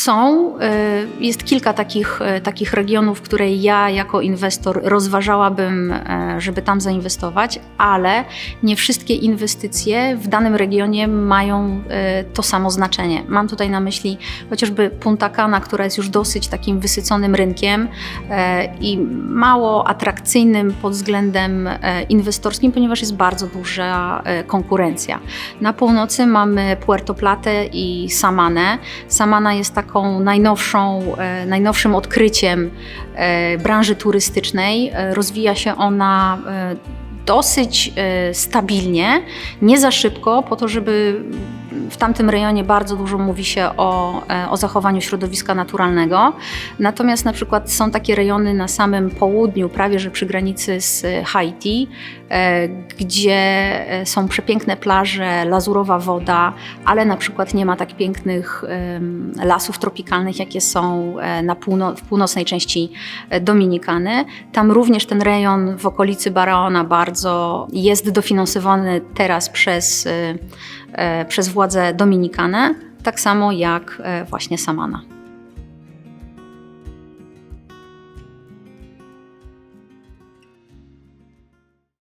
Są, y, jest kilka takich, y, takich regionów, które ja jako inwestor rozważałabym, e, żeby tam zainwestować, ale nie wszystkie inwestycje w danym regionie mają e, to samo znaczenie. Mam tutaj na myśli chociażby Punta Cana, która jest już dosyć takim wysyconym rynkiem e, i mało atrakcyjnym pod względem e, inwestorskim, ponieważ jest bardzo duża konkurencja. Na północy mamy Puerto Plate i Samanę. Samana jest taką najnowszą, e, najnowszym odkryciem e, branży turystycznej. E, Rozwija się ona dosyć stabilnie, nie za szybko, po to, żeby w tamtym rejonie bardzo dużo mówi się o, e, o zachowaniu środowiska naturalnego. Natomiast na przykład są takie rejony na samym południu, prawie że przy granicy z Haiti, e, gdzie e, są przepiękne plaże, lazurowa woda, ale na przykład nie ma tak pięknych lasów tropikalnych, jakie są na w północnej części Dominikany. Tam również ten rejon w okolicy Baraona bardzo jest dofinansowany teraz przez, przez władze Dominikanę, tak samo jak e, właśnie Samana.